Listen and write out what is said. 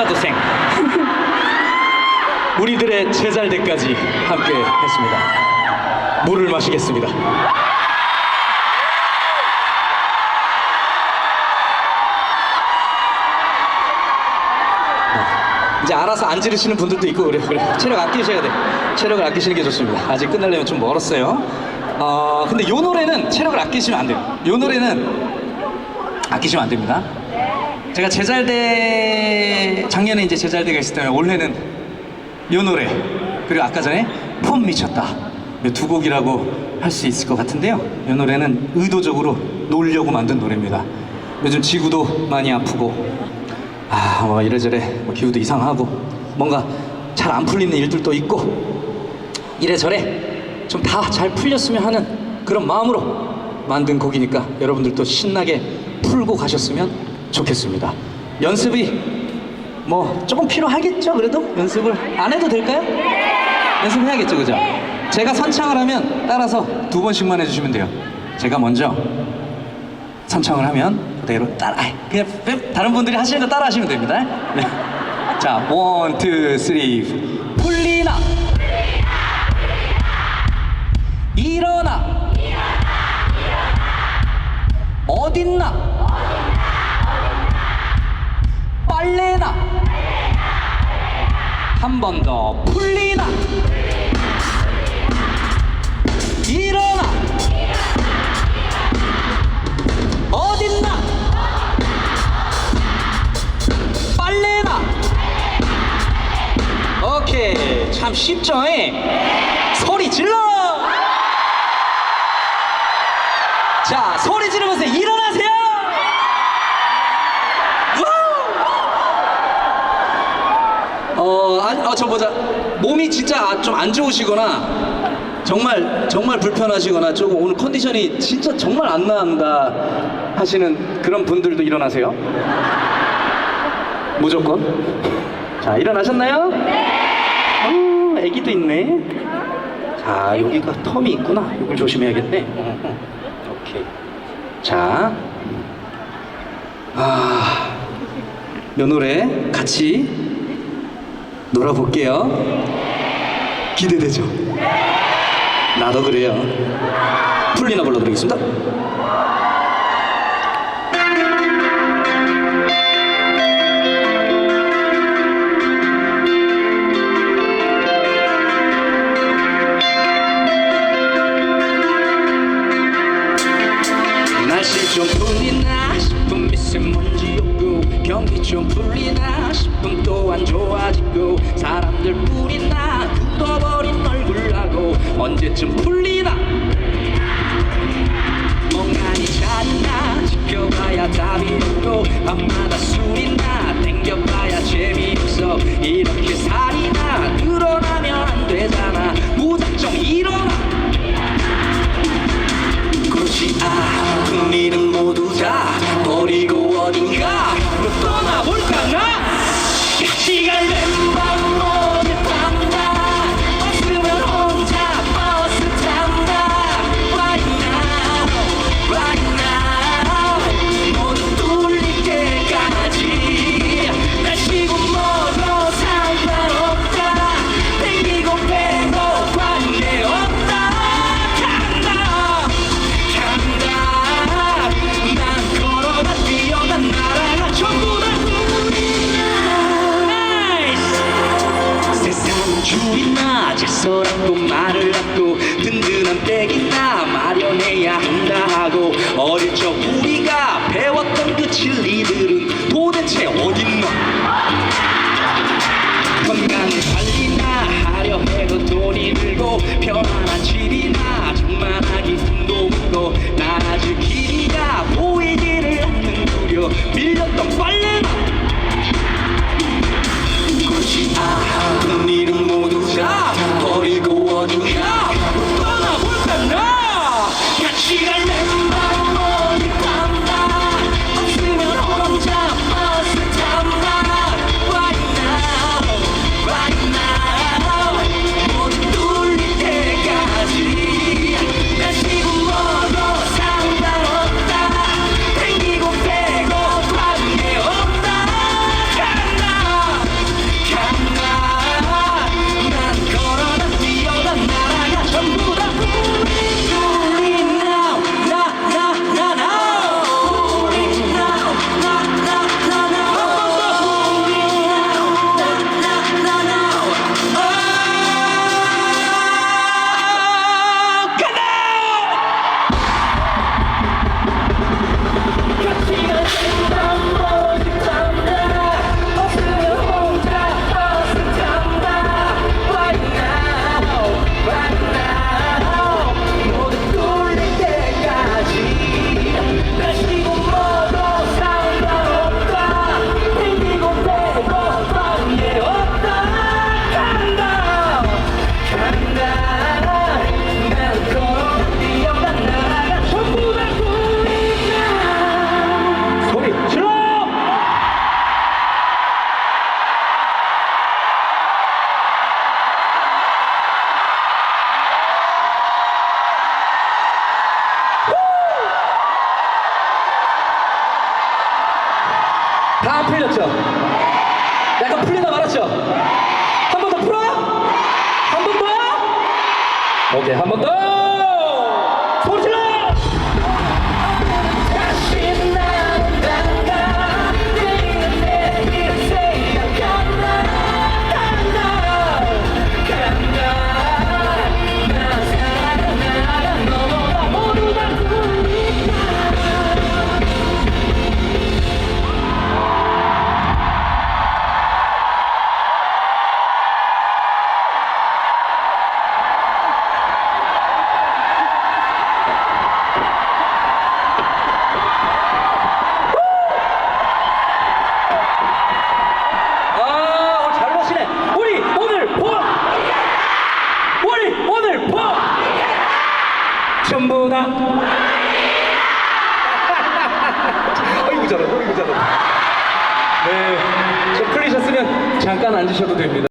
신라도생 우리들의 제잘 때까지 함께 했습니다. 물을 마시겠습니다. 네. 이제 알아서 안 지르시는 분들도 있고 그래요. 그래. 체력 아끼셔야 돼. 체력을 아끼시는 게 좋습니다. 아직 끝나려면 좀 멀었어요. 어, 근데 요 노래는 체력을 아끼시면 안 돼요. 요 노래는 아끼시면 안 됩니다. 제가 제잘대 작년에 이제 제잘대가 있을 때 올해는 요 노래 그리고 아까 전에 폼 미쳤다 이두 곡이라고 할 수 있을 것 같은데요. 이 노래는 의도적으로 놀려고 만든 노래입니다. 요즘 지구도 많이 아프고 아 뭐 이래저래 뭐 기후도 이상하고 뭔가 잘 안 풀리는 일들도 있고 이래저래 좀 다 잘 풀렸으면 하는 그런 마음으로 만든 곡이니까 여러분들도 신나게 풀고 가셨으면 좋겠습니다. 연습이 뭐 조금 필요하겠죠 그래도 연습을 안 해도 될까요? 연습해야겠죠 그죠? 제가 선창을 하면 따라서 두 번씩만 해주시면 돼요. 제가 먼저 선창을 하면 그대로 따라 그냥 다른 분들이 하시는 거 따라 하시면 됩니다. 네. 자, 원, 투, 쓰리 풀리나 일어나 어딨나 빨래나 한번 더 풀리나 일어나. 어딨나? 빨래나 오케이. 참 쉽죠 에? 소리 질러 몸이 진짜 좀 안 좋으시거나 정말 정말 불편하시거나 조금 오늘 컨디션이 진짜 정말 안 나간다 하시는 그런 분들도 일어나세요. 무조건. 자, 일어나셨나요? 네. 어, 애기도 있네. 자, 여기가 텀이 있구나. 이걸 조심해야겠네. 어, 어. 오케이. 자, 아, 요 노래 같이 놀아볼게요. 기대되죠? 나도 그래요. 풀리나 불러드리겠습니다. 날씨 좀 풀리나 싶은 미세먼지 경기 좀 풀리나 싶은 또안 좋아지고 사람들 뿌리나 굳어버린 얼굴 하고 언제쯤 풀리나? 멍하니 자리나 지켜봐야 답이 없고 밤마다 술이나 땡겨봐야 재미없어. 이렇게 살이나 늘어나면 안 되잖아. 무작정 일어나. 그렇지 않 줄이나 질서라고 말을 하고 든든한 백이나 마련해야 한다 하고 어릴 적 우리가 배웠던 그 진리들은 도대체 어딨나 건강을 관리나 하려 해도 돈이 들고 편안한 집이나 장만하기 돈도 없고 나아질 길이가 보이지를 않는 우려 밀렸던 빨래나 그렇지 않 네, 한 전부 다. 어이구 잘한다, 어이구 잘한다. 네, 좀 풀리셨으면 잠깐 앉으셔도 됩니다.